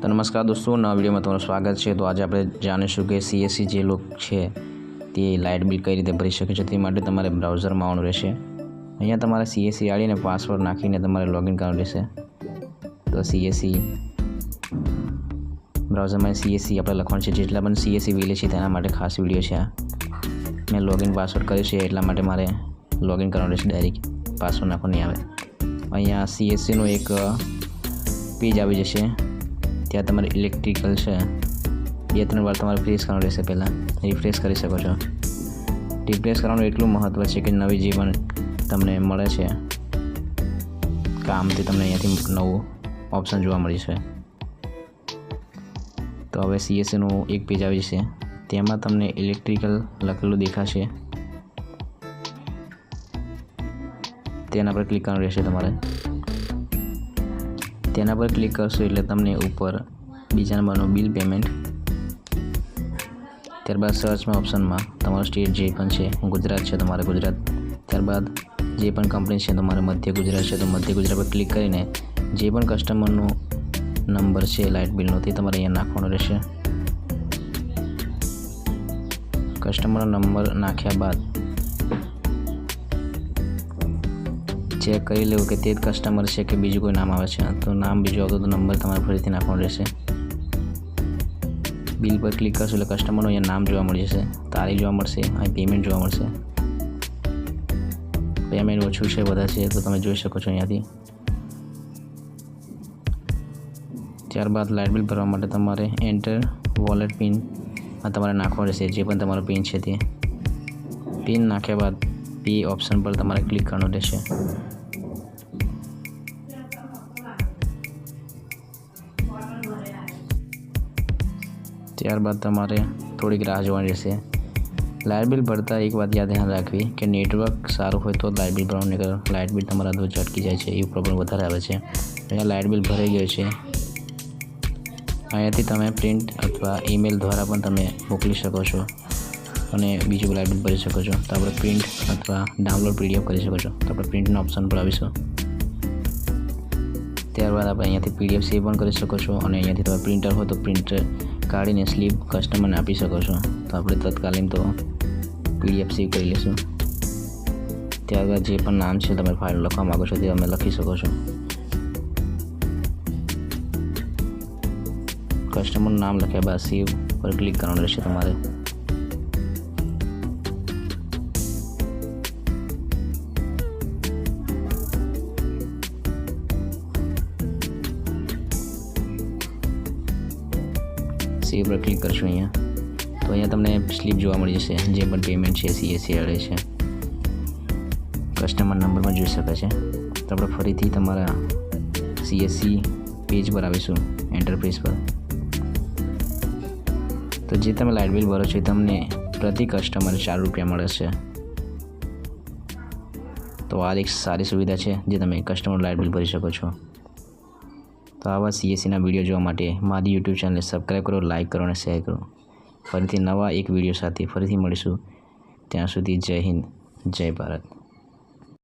તો નમસ્કાર દોસ્તો, નવા વિડીયોમાં તમારું સ્વાગત છે. તો આજે આપણે જાણીશું કે સીએસસી જે લોક છે, તે લાઇટ બિલ કઈ રીતે ભરી શકે છે, તે માટે તમારે બ્રાઉઝરમાં આવવાનું રહેશે. અહીંયા તમારે સીએસસી આડીને પાસવર્ડ નાખીને તમારે લોગિન કરવાનું રહેશે. તો સીએસસી બ્રાઉઝરમાં સીએસસી આપણે લખવાનું છે. જેટલા પણ સીએસસી વિલે છે તેના માટે ખાસ વીડિયો છે આ. મેં લોગિન પાસવર્ડ કર્યો છે, એટલા માટે મારે લોગિન કરવાનું રહેશે. ડાયરેક્ટ પાસવર્ડ નાખવાની આવે. અહીંયા સીએસસીનું એક પેજ આવી જશે. ત્યાં તમારે ઇલેક્ટ્રિકલ છે. બે ત્રણ વાર તમારે ફ્રેશ કરવાનું રહેશે પહેલાં. રિફ્રેશ કરી શકો છો. રિફ્રેશ કરવાનું એટલું મહત્ત્વ છે કે નવી જીવન તમને મળે છે. કામથી તમને અહીંયાથી નવું ઓપ્શન જોવા મળી છે. તો હવે સીએસસીનું એક પેજ આવી જશે. તેમાં તમને ઇલેક્ટ્રિકલ લખેલું દેખાશે. તેના પર ક્લિક કરવાનું રહેશે તમારે. તેના પર ક્લિક કરશો એટલે તમને ઉપર બીજા નંબરનું બિલ પેમેન્ટ ત્યારબાદ સર્ચમાં ઓપ્શનમાં તમારો સ્ટેટ જે પણ છે ગુજરાત છે, તમારે ગુજરાત. ત્યારબાદ જે પણ કંપની છે, તમારે મધ્ય ગુજરાત છે, તો મધ્ય ગુજરાત પર ક્લિક કરીને જે પણ કસ્ટમરનો નંબર છે લાઇટ બિલનો તે તમારે અહીંયા નાખવાનો રહેશે. કસ્ટમરનો નંબર નાખ્યા બાદ ચેક કરી લેવું કે તે જ કસ્ટમર છે કે બીજું કોઈ નામ આવે છે. તો નામ બીજું આવતું તો નંબર તમારે ફરીથી નાખવાનો રહેશે. બિલ પર ક્લિક કરશો એટલે કસ્ટમરનું અહીંયા નામ જોવા મળી જશે. તારીખ જોવા મળશે, અહીં પેમેન્ટ જોવા મળશે. પેમેન્ટ ઓછું છે બધા છે, તો તમે જોઈ શકો છો અહીંયાથી. ત્યારબાદ લાઇટ બિલ ભરવા માટે તમારે એન્ટર વોલેટ પિન તમારે નાખવો રહેશે, જે પણ તમારો પિન છે તે. પિન નાખ્યા બાદ પે ઓપ્શન પર તમારે ક્લિક કરવાનું રહેશે. ત્યારબાદ તમારે થોડીક રાહ જોવાની રહેશે. લાઇટ બિલ ભરતા એક વાત યાદ ધ્યાન રાખવી કે નેટવર્ક સારું હોય તો લાઇટ બિલ ભરવાનું નહીં લાઇટ બિલ તમારા તો અટકી જાય છે, એવું પ્રોબ્લેમ વધારે આવે છે. અહીંયા લાઇટ બિલ ભરાઈ ગયું છે. અહીંયાથી તમે પ્રિન્ટ અથવા ઈમેલ દ્વારા પણ તમે મોકલી શકો છો અને બીજું લાઇટ બિલ ભરી શકો છો. તો આપણે પ્રિન્ટ અથવા ડાઉનલોડ પીડીએફ કરી શકો છો. તો આપણે પ્રિન્ટના ઓપ્શન પર આવીશું ત્યારબાદ આપણે અહીંયાથી પીડીએફ સેવ પણ કરી શકો છો અને અહીંયાથી તમે પ્રિન્ટર હોય તો પ્રિન્ટર કાઢીને સ્લીપ કસ્ટમરને આપી શકો છો. તો આપણે તત્કાલીન તો પીડીએફ સેવ કરી લઈશું. ત્યારબાદ જે પણ નામ છે તમે ફાઇલ લખવા માગો છો તે તમે લખી શકો છો. કસ્ટમરનું નામ લખ્યા બાદ સેવ પર ક્લિક કરવાનું રહેશે તમારે. સેવ પર ક્લિક કરશો અહીંયા. તો અહીંયા તમને સ્લીપ જોવા મળી જશે, જે પણ પેમેન્ટ છે સીએસસી આડે છે. કસ્ટમર નંબર પણ જોઈ શકે છે. તો આપણે ફરીથી તમારા સીએસસી પેજ પર આવીશું એન્ટરપ્રાઇઝ પર. તો જે તમે લાઇટ બિલ ભરો છો એ તમને પ્રતિ કસ્ટમર ચાર રૂપિયા મળે છે. તો આ એક સારી સુવિધા છે, જે તમે કસ્ટમર લાઇટ બિલ ભરી શકો છો. તો આવા સીએસસીના વીડિયો જોવા માટે મારી યુટ્યુબ ચેનલને સબસ્ક્રાઈબ કરો લાઇક કરો અને શેર કરો. ફરીથી નવા એક વીડિયો સાથે ફરીથી મળીશું. ત્યાં સુધી જય હિન્દ, જય ભારત.